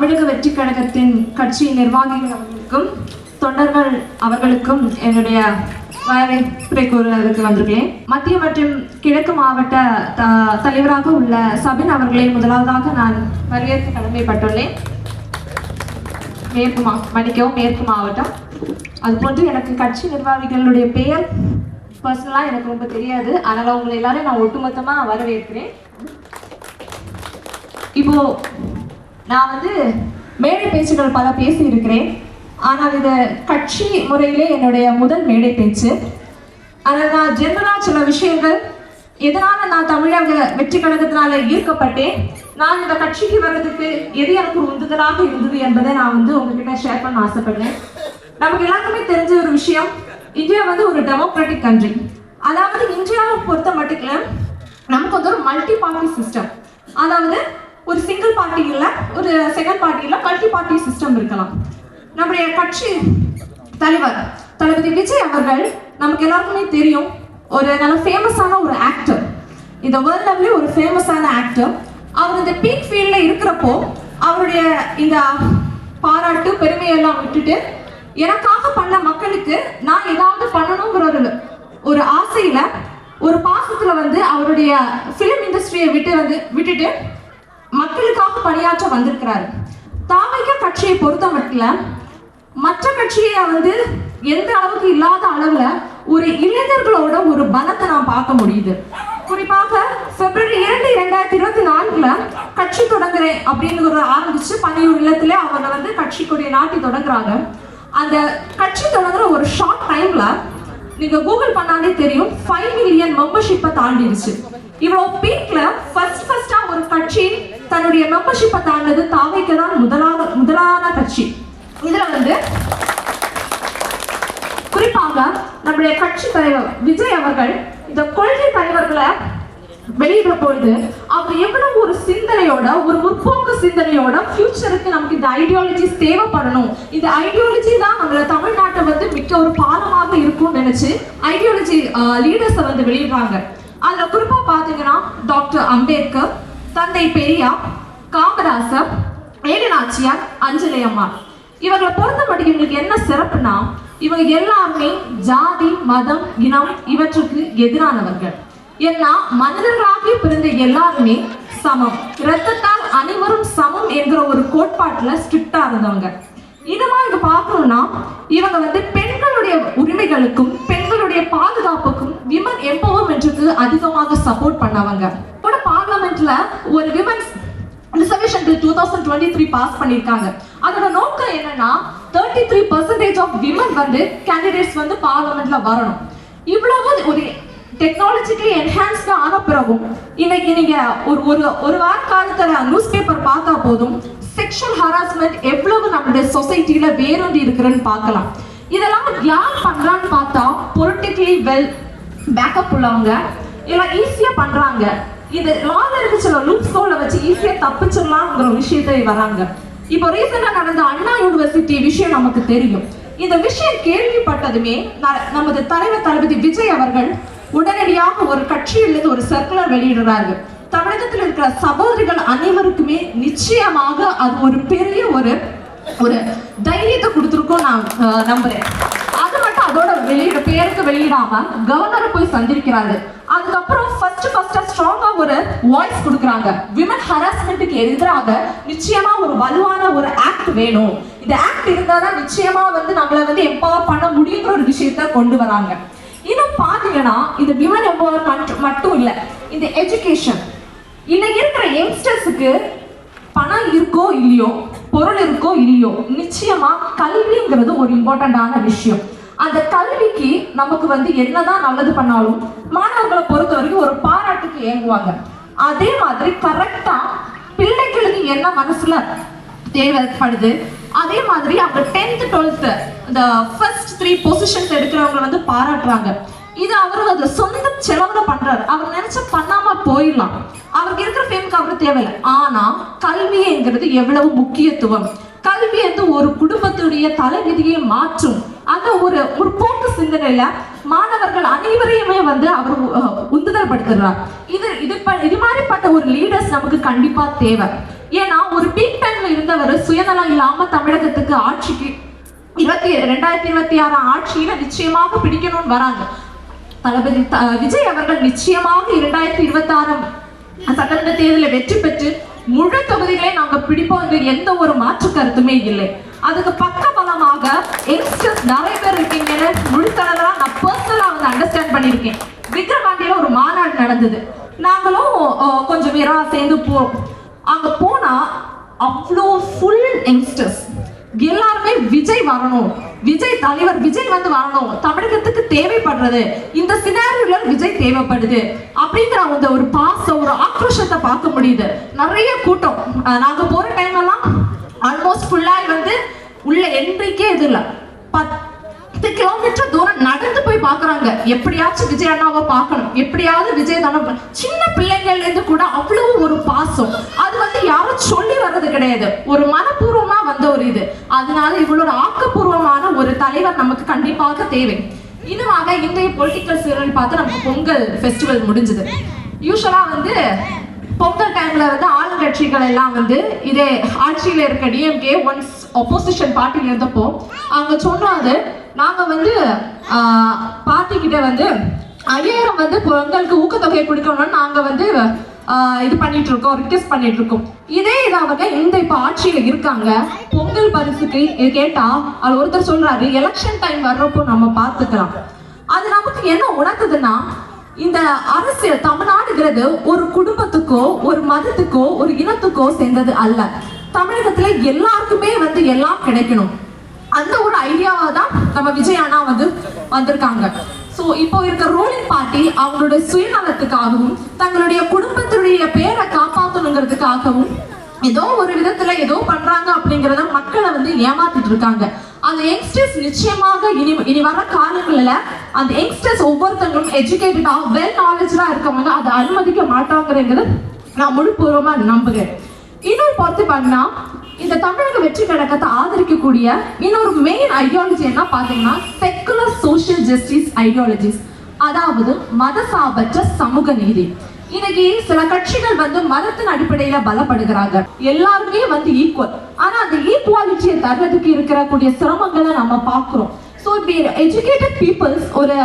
தமிழக வெற்றி கழகத்தின் கட்சி நிர்வாகிகள் அவர்களுக்கும் தொண்டர்கள் அவர்களுக்கும் என்னுடைய வரவேற்பை கூறுவதற்கு வந்திருக்கிறேன். மத்திய மற்றும் கிழக்கு மாவட்ட த- தலைவராக உள்ள சபின் அவர்களை முதலாவதாக நான் வரவேற்க கடமைப்பட்டுள்ளேன் மேற்கு மா மன்னிக்கவும் மேற்கு மாவட்டம். அதுபோன்று எனக்கு கட்சி நிர்வாகிகளுடைய பெயர் பர்சனலாக எனக்கு ரொம்ப தெரியாது. அதனால் உங்களை எல்லாரையும் நான் ஒட்டுமொத்தமாக வரவேற்கிறேன். இப்போ நான் வந்து மேடை பேச்சுகள் பல பேசியிருக்கிறேன். ஆனால் இது கட்சி முறையிலே என்னுடைய முதல் மேடை பேச்சு. ஆனால் நான் ஜெனரலாக சில விஷயங்கள் எதனால நான் தமிழக வெற்றி கழகத்தினால ஈர்க்கப்பட்டேன்? நான் இந்த கட்சிக்கு வர்றதுக்கு எது எனக்கு உந்துதலாக இருந்தது என்பதை நான் வந்து உங்ககிட்ட ஷேர் பண்ண ஆசைப்படுறேன். நமக்கு எல்லாருக்குமே தெரிஞ்ச ஒரு விஷயம் இந்தியா வந்து ஒரு டெமோக்ராட்டிக் கண்ட்ரி அதாவது இந்தியாவை பொறுத்த மட்டுக்குல நமக்கு வந்து ஒரு மல்டி பார்ட்டி சிஸ்டம் அதாவது ஒரு சிங்கிள் பார்ட்டியில் ஒரு செகண்ட் பார்ட்டியில் மல்டி பார்ட்டி சிஸ்டம் இருக்கலாம். நம்முடைய கட்சி தலைவர் தளபதி விஜய் அவர்கள் நமக்கு எல்லாருக்குமே தெரியும் ஒரு நல்ல ஃபேமஸான ஒரு ஆக்டர் இந்த வேர்ல்ட் லெவலே ஒரு ஃபேமஸான ஆக்டர் அவர் இந்த பீக் ஃபீல்டில் இருக்கிறப்போ அவருடைய இந்த பாராட்டு பெருமையெல்லாம் விட்டுட்டு எனக்காக பண்ண மக்களுக்கு நான் ஏதாவது பண்ணணுங்கிற ஒரு ஒரு ஒரு பாசத்தில் வந்து அவருடைய ஃபிலிம் இண்டஸ்ட்ரியை விட்டு வந்து விட்டுட்டு மக்களுக்காக பணியாற்ற வந்திருக்கிறாரு. தாமைக்க கட்சியை பொறுத்த மட்டும் மற்ற கட்சியை வந்து எந்த அளவுக்கு இல்லாத அளவுல ஒரு இளைஞர்களோட ஒரு பலத்தை நான் பார்க்க முடியுது. குறிப்பாக பிப்ரவரி இரண்டு இரண்டாயிரத்தி இருபத்தி நான்குல கட்சி தொடங்குறேன் அப்படின்னு ஒரு ஆரம்பிச்சு பனையூர் இல்லத்துல அவங்க வந்து கட்சி கொடியை நாட்டி தொடங்குறாங்க. அந்த கட்சி தொடங்குற ஒரு ஷார்ட் டைம்ல நீங்க கூகுள் பண்ணாலே தெரியும் ஃபைவ் மில்லியன் மெம்பர்ஷிப்பை தாண்டிடுச்சு. இவ்வளவு பீக்ல ஃபர்ஸ்ட் ஃபர்ஸ்டா ஒரு கட்சி தன்னுடைய மெம்பர்ஷிப்பை தாண்டது தாவைக்கு தான் முதலாக முதலான கட்சி. இதுல வந்து குறிப்பாக நம்முடைய கட்சி தலைவர் விஜய் அவர்கள் இந்த கொள்கை தலைவர்களை வெளியிடுற பொழுது அவர் எவ்வளவு ஒரு சிந்தனையோட ஒரு முற்போக்கு சிந்தனையோட ஃபியூச்சருக்கு நமக்கு இந்த ஐடியாலஜிஸ் தேவைப்படணும். இந்த ஐடியாலஜி தான் நம்மள தமிழ்நாட்டை வந்து மிக்க ஒரு பாலமாக இருக்கும்னு நினைச்சு ஐடியாலஜி லீடர்ஸை வந்து வெளியிடுறாங்க. அதுல குறிப்பா பாத்தீங்கன்னா டாக்டர் அம்பேத்கர் தந்தை பெரியார் காமராசர் ஏகநாச்சியார் அஞ்சலி அம்மா இவர்களை பொறுத்த மட்டும் இவங்களுக்கு என்ன சிறப்புனா இவங்க எல்லாருமே ஜாதி மதம் இனம் இவற்றுக்கு எதிரானவர்கள். ஏன்னா மனிதர்களாகி பிறந்த எல்லாருமே சமம். ரத்தத்தால் அனைவரும் சமம் என்கிற ஒரு கோட்பாட்டுல ஸ்ட்ரிக்டா இருந்தவங்க. இதுமா இங்க பார்க்கணும்னா இவங்க வந்து பெண்களுடைய உரிமைகளுக்கும் பெண்களுடைய பாதுகாப்புக்கும் விமன் எம்பவர்மெண்ட்டுக்கு அதிகமாக சப்போர்ட் பண்ணவங்க. பார்லிமெண்ட்ல ஒரு women's reservation bill two thousand twenty three pass பண்ணியிருக்காங்க அதோட நோக்கம் என்னன்னா thirty three percentage of women வந்து கேண்டிடேட்ஸ் வந்து பார்லிமெண்ட்ல வரணும். இவ்வளவு ஒரு டெக்னாலஜிக்கலி என்ஹான்ஸ் ஆன பிறகும் இன்னைக்கு நீங்க ஒரு ஒரு ஒரு வார காலத்துல நியூஸ் பேப்பர் பார்த்தா போதும் செக்ஷுவல் ஹராஸ்மெண்ட் எவ்வளவு நம்மளுடைய சொசைட்டியில வேரூன்றி இருக்குன்னு பார்க்கலாம். இதெல்லாம் யார் பண்றான்னு பார்த்தா பொலிட்டிக்கலி வெல் பேக்கப் உள்ளவங்க எல்லாம் ஈஸியா பண்றாங்க. இது லால இருக்க லூப் சோல வச்சு ஈஸியா தப்பிச்சிடலாம்ங்கிற விஷயத்தை வராங்க. இப்போ ரீசெண்டா நடந்த அண்ணா யூனிவர்சிட்டி விஷயம் நமக்கு தெரியும். இந்த விஷயம் கேள்விப்பட்டதுமே ந- நமது தலைவர் தளபதி விஜய் அவர்கள் உடனடியாக ஒரு கட்சியிலிருந்து ஒரு சர்க்குலர் வெளியிடுறாரு. தமிழகத்தில் இருக்கிற சகோதரிகள் அனைவருக்குமே நிச்சயமாக அது ஒரு பெரிய ஒரு ஒரு தைரியத்தை கொடுத்துருக்கோம் நான் நம்புறேன். அது மட்டும் அதோட வெளியிட பேருக்கு வெளியிடாம கவர்னரை போய் சந்திருக்கிறாரு அதுக்கப்புறம் ஃபர்ஸ்ட் ஃபர்ஸ்டா ஸ்ட்ராங்கா ஒரு வாய்ஸ் கொடுக்குறாங்க. விமன் ஹராஸ்மெண்ட்டுக்கு எதிராக நிச்சயமா ஒரு வலுவான ஒரு ஆக்ட் வேணும். இந்த ஆக்ட் இருந்தாதான் நிச்சயமா வந்து நம்மள வந்து எம்பவர் பண்ண முடியுங்கிற ஒரு விஷயத்த கொண்டு வராங்க. இன்னும் பாத்தீங்கன்னா இந்த விமன் எம்பவர் மட்டும் இல்ல இந்த எஜுகேஷன் இன்னைக்கு இருக்கிற யங்ஸ்டர்ஸுக்கு பணம் இருக்கோ இல்லையோ பொருள் இருக்கோ இல்லையோ நிச்சயமா கல்விங்கிறது ஒரு இம்பார்ட்டண்டான விஷயம். அந்த கல்விக்கு நமக்கு வந்து என்னதான் நல்லது பண்ணாலும் மாணவர்களை பொறுத்த வரைக்கும் ஒரு பாராட்டுக்கு ஏங்குவாங்க. அதே மாதிரி கரெக்டா பிள்ளைகளுக்கு என்ன மனசுல தேவைப்படுது அதே மாதிரி அவங்க டென்த் டுவெல்த் இந்த ஃபர்ஸ்ட் த்ரீ பொசிஷன்ஸ் எடுக்கிறவங்க வந்து பாராட்டுறாங்க. இது அவர் அந்த சொந்த செலவுல பண்றாரு. அவர் நினைச்ச பண்ணாம போயிடலாம். அவருக்கு இருக்கிற ஃபேமுக்கு அவருக்கு தேவையில்லை. ஆனா கல்விங்கிறது எவ்வளவு முக்கியத்துவம். கல்வி வந்து ஒரு குடும்பத்துடைய தலைவிதியை மாற்றும். அந்த ஒரு முற்போக்கு சிந்தனையில மாணவர்கள் அனைவரையுமே வந்து அவர் உ- உந்துதல் படுத்துறார் இது இது ப- இது மாதிரிப்பட்ட ஒரு லீடர்ஸ் நமக்கு கண்டிப்பா தேவை. ஏன்னா ஒரு பீக் டைம்ல இருந்தவர் சுயநலம் இல்லாம தமிழகத்துக்கு ஆட்சிக்கு இருபத்தி ரெண்டாயிரத்தி இருபத்தி ஆறு ஆட்சியில நிச்சயமாக பிடிக்கணும்னு வராங்க. தளபதி விஜய் அவர்கள் நிச்சயமாக இரண்டாயிரத்தி இருபத்தி ஆறாம் சட்டமன்ற தேர்தலில் வெற்றி பெற்று முழு தொகுதிகளை நாங்கள் பிடிப்போம் எந்த ஒரு மாற்று கருத்துமே இல்லை. அதுக்கு பக்க பலமாக யங்ஸ்டர்ஸ் நிறைய பேர் இருக்கீங்கன்னு முழுத்தளவா நான் பர்சனலா வந்து அண்டர்ஸ்டாண்ட் பண்ணியிருக்கேன். விக்ரவாண்டியில் ஒரு மாநாடு நடந்தது. நாங்களும் கொஞ்சம் பேரா சேர்ந்து போறோம் அங்கே போனால் அவ்வளோ ஃபுல் யங்ஸ்டர்ஸ் எல்லாருமே விஜய் வரணும். விஜய் தலைவர் விஜய் வந்து வரணும். தமிழகத்துக்கு தேவைப்படுறது. இந்த சினாரியோல விஜய் தேவைப்படுது. அப்படிங்கிற அந்த ஒரு பாசம் ஒரு ஆக்ரோஷத்தை பார்க்க முடியுது. நிறைய கூட்டம். நாங்கள் போகிற போற டைம் எல்லாம் ஆல்மோஸ்ட் ஃபுல்லாக வந்து உள்ள என்ட்ரிக்கே இது இல்லை பத்து கிலோமீட்டர் தூரம் நடந்து போய் பாக்குறாங்க. எப்படியாச்சும் விஜய் அண்ணாவை பார்க்கணும். எப்படியாவது விஜய் தானே சின்ன பிள்ளைங்கள்ல இருந்து கூட அவ்வளவு ஒரு பாசம். அது வந்து யாரும் சொல்லி வர்றது கிடையாது. ஒரு மனப்பூர்வமா வந்த ஒரு இது. அதனால இவ்வளவு ஒரு ஆக்கப்பூர்வமான ஒரு தலைவர் நமக்கு கண்டிப்பாக தேவை. இன்னுமாக இன்றைய பொலிட்டிக்கல் சூழல் பார்த்து நமக்கு பொங்கல் ஃபெஸ்டிவல் முடிஞ்சது. யூஸ்வலா வந்து பொங்கல் டைம்ல வந்து ஆளுங்கட்சிகள் எல்லாம் வந்து இதே ஆட்சியில இருக்க டிஎம்கே ஒன்ஸ் ஒப்போசிஷன் பார்ட்டியில் இருந்தப்போ அவங்க சொன்னாது நாங்கள் வந்து பார்ட்டி கிட்ட வந்து ஐயாயிரம் வந்து பொங்கலுக்கு ஊக்கத்தொகையை கொடுக்கணும்னு நாங்கள் வந்து இது பண்ணிட்டு இருக்கோம் ரிக்வெஸ்ட் பண்ணிட்டு இருக்கோம். இதே இது அவங்க இந்த இப்ப ஆட்சியில இருக்காங்க பொங்கல் பரிசுக்கு கேட்டா அது ஒருத்தர் சொல்றாரு எலெக்ஷன் டைம் வர்றப்போ நம்ம பார்த்துக்கலாம் அது நமக்கு என்ன உணர்த்துதுன்னா இந்த அரசியல் தமிழ்நாடுங்கிறது ஒரு குடும்பத்துக்கோ ஒரு மதத்துக்கோ ஒரு இனத்துக்கோ சேர்ந்தது அல்ல. தமிழகத்துல எல்லாருக்குமே வந்து எல்லாம் கிடைக்கணும். அந்த ஒரு ஐடியாவா தான் நம்ம விஜய் அண்ணா வந்து வந்திருக்காங்க. சோ இப்போ இருக்க ரூலிங் பார்ட்டி அவங்களுடைய சுயநலத்துக்காகவும் தங்களுடைய குடும்பத்தினுடைய பேரை காப்பாற்றணுங்கிறதுக்காகவும் ஏதோ ஒரு விதத்துல ஏதோ பண்றாங்க அப்படிங்கறத மக்களை வந்து ஏமாத்திட்டு இருக்காங்க. அந்த யங்ஸ்டர்ஸ் நிச்சயமாக இனி இனி வர காலங்களில் அந்த யங்ஸ்டர்ஸ் ஒவ்வொருத்தங்களும் எஜுகேட்டடா வெல் நாலேஜா இருக்கவங்க அதை அனுமதிக்க மாட்டாங்கிறது நான் முழுப்பூர்வமா நம்புகிறேன். இன்னொரு பார்த்து பண்ணா இந்த தமிழக வெற்றி கழகத்தை ஆதரிக்கக்கூடிய இன்னொரு மெயின் ஐடியாலஜி என்ன பார்த்தீங்கன்னா செக்குலர் சோஷியல் ஜஸ்டிஸ் ஐடியாலஜிஸ் அதாவது மதசார்பற்ற சமூக நீதி. இன்னைக்கு சில கட்சிகள் வந்து மதத்தின் அடிப்படையில பலப்படுகிறாங்க. எல்லாருமே வந்து ஈக்குவல் ஆனா அந்த ஈக்குவாலிட்டியை தர்றதுக்கு இருக்கிற கூடிய சிரமங்களை நம்ம பார்க்கிறோம். ஸோ இப்படி எஜுகேட்டட் பீப்புள்ஸ் ஒரு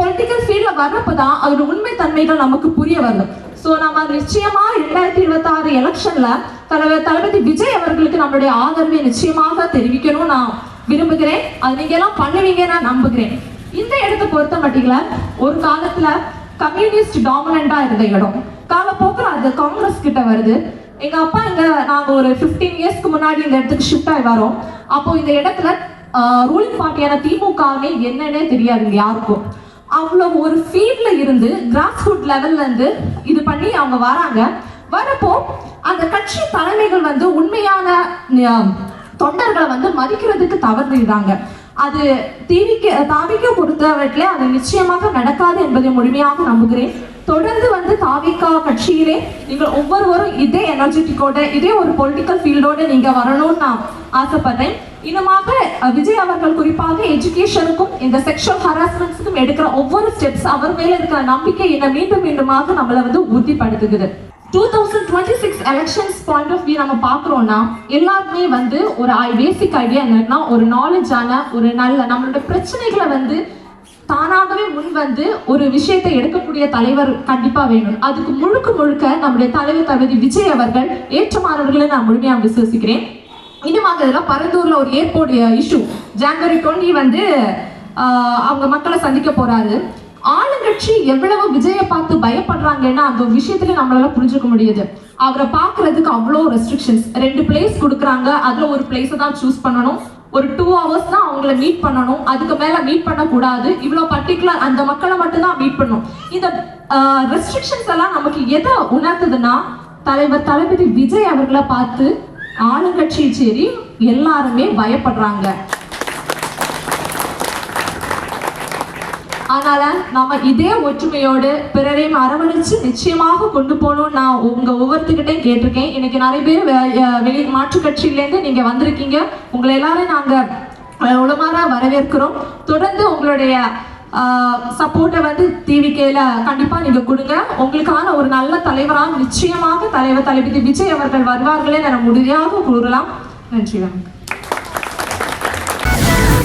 பொலிட்டிக்கல் ஃபீல்ட்ல வர்றப்ப தான் அதோட உண்மை தன்மைகள் நமக்கு புரிய வருது. ஸோ நம்ம நிச்சயமா ரெண்டாயிரத்தி இருபத்தி ஆறு எலெக்ஷன்ல தலைவர் தளபதி விஜய் அவர்களுக்கு நம்மளுடைய ஆதரவை நிச்சயமாக தெரிவிக்கணும் நான் விரும்புகிறேன். அது நீங்க எல்லாம் பண்ணுவீங்கன்னு நான் நம்புகிறேன். இந்த இடத்தை பொறுத்த மட்டிங்கள ஒரு காலத்துல கம்யூனிஸ்ட் டாமினண்டா இருந்த இடம். காலப்போக்கில் அது காங்கிரஸ் கிட்ட வருது. எங்க அப்பா இங்க நாங்க ஒரு 15 இயர்ஸ்க்கு முன்னாடி இந்த இடத்துக்கு ஷிஃப்ட் ஆகி வரோம். அப்போ இந்த இடத்துல ரூலிங் பார்ட்டியான திமுகவே என்னன்னே தெரியாது யாருக்கும். அவ்வளோ ஒரு ஃபீல்ட்ல இருந்து கிராஸ் ரூட் லெவல்ல இருந்து இது பண்ணி அவங்க வராங்க. வரப்போ அந்த கட்சி தலைமைகள் வந்து உண்மையான தொண்டர்களை வந்து மதிக்கிறதுக்கு தவறுதாங்க அது தீவிக்க தாவிக்க பொறுத்தவரையில அது நிச்சயமாக நடக்காது என்பதை முழுமையாக நம்புகிறேன். தொடர்ந்து வந்து தாவிக்கா கட்சியிலே நீங்கள் ஒவ்வொருவரும் இதே எனர்ஜெட்டிக்கோட இதே ஒரு பொலிட்டிக்கல் ஃபீல்டோட நீங்க வரணும்னு நான் ஆசைப்படுறேன். இன்னுமாக விஜய் அவர்கள் குறிப்பாக எஜுகேஷனுக்கும் இந்த செக்ஷுவல் ஹராஸ்மெண்ட்ஸுக்கும் எடுக்கிற ஒவ்வொரு ஸ்டெப்ஸ் அவர் மேல இருக்கிற நம்பிக்கை என்னை மீண்டும் மீண்டுமாக நம்மளை வந்து உறுதிப்படுத்துகிறது. Two thousand twenty six elections point of view நம்ம பார்க்குறோம்னா எல்லாருமே வந்து ஒரு பேசிக் ஐடியா என்னன்னா ஒரு நாலேஜான ஒரு நல்ல நம்மளோட பிரச்சனைகளை வந்து தானாகவே முன் வந்து ஒரு விஷயத்தை எடுக்கக்கூடிய தலைவர் கண்டிப்பா வேணும். அதுக்கு முழுக்க முழுக்க நம்முடைய தலைவர் தளபதி விஜய் அவர்கள் ஏற்றமானவர்களை நான் முழுமையாக விசுவசிக்கிறேன். இன்னுமாக இதெல்லாம் பரந்தூர்ல ஒரு ஏர்போர்ட் இஷ்யூ ஜான்வரி டுவெண்ட்டி வந்து அவங்க மக்களை சந்திக்க போறாரு. ஆளுங்கட்சி எவ்வளவு விஜயை பார்த்து பயப்படுறாங்கன்னா அந்த விஷயத்துல நம்மளால புரிஞ்சுக்க முடியுது. அவரை பாக்குறதுக்கு அவ்வளோ ரெஸ்ட்ரிக்ஷன்ஸ் ரெண்டு பிளேஸ் கொடுக்குறாங்க. அதுல ஒரு பிளேஸை தான் சூஸ் பண்ணணும். ஒரு டூ ஹவர்ஸ் தான் அவங்கள மீட் பண்ணணும். அதுக்கு மேல மீட் பண்ணக்கூடாது. இவ்வளோ பர்டிகுலர் அந்த மக்களை மட்டும்தான் மீட் பண்ணணும் இந்த ரெஸ்ட்ரிக்ஷன்ஸ் எல்லாம் நமக்கு எதை உணர்த்துதுன்னா தலைவர் தளபதி விஜய் அவர்களை பார்த்து ஆளுங்கட்சி சரி எல்லாருமே பயப்படுறாங்க. அதனால நம்ம இதே ஒற்றுமையோடு பிறரையும் அரவணைச்சு நிச்சயமாக கொண்டு போகணும்னு நான் உங்க ஒவ்வொருத்துக்கிட்டையும் கேட்டிருக்கேன். இன்னைக்கு நிறைய பேர் வெ- வெளி மாற்று கட்சியிலேருந்து நீங்க வந்திருக்கீங்க. உங்களை எல்லாரும் நாங்க அஹ், உளமாற வரவேற்கிறோம். தொடர்ந்து உங்களுடைய சப்போர்ட்டை வந்து டிவிகேல கண்டிப்பா நீங்க கொடுங்க. உங்களுக்கான ஒரு நல்ல தலைவராக நிச்சயமாக தலைவர் தளபதி விஜய் அவர்கள் வருவார்களே என உறுதியாக கூறலாம். நன்றி வணக்கம்.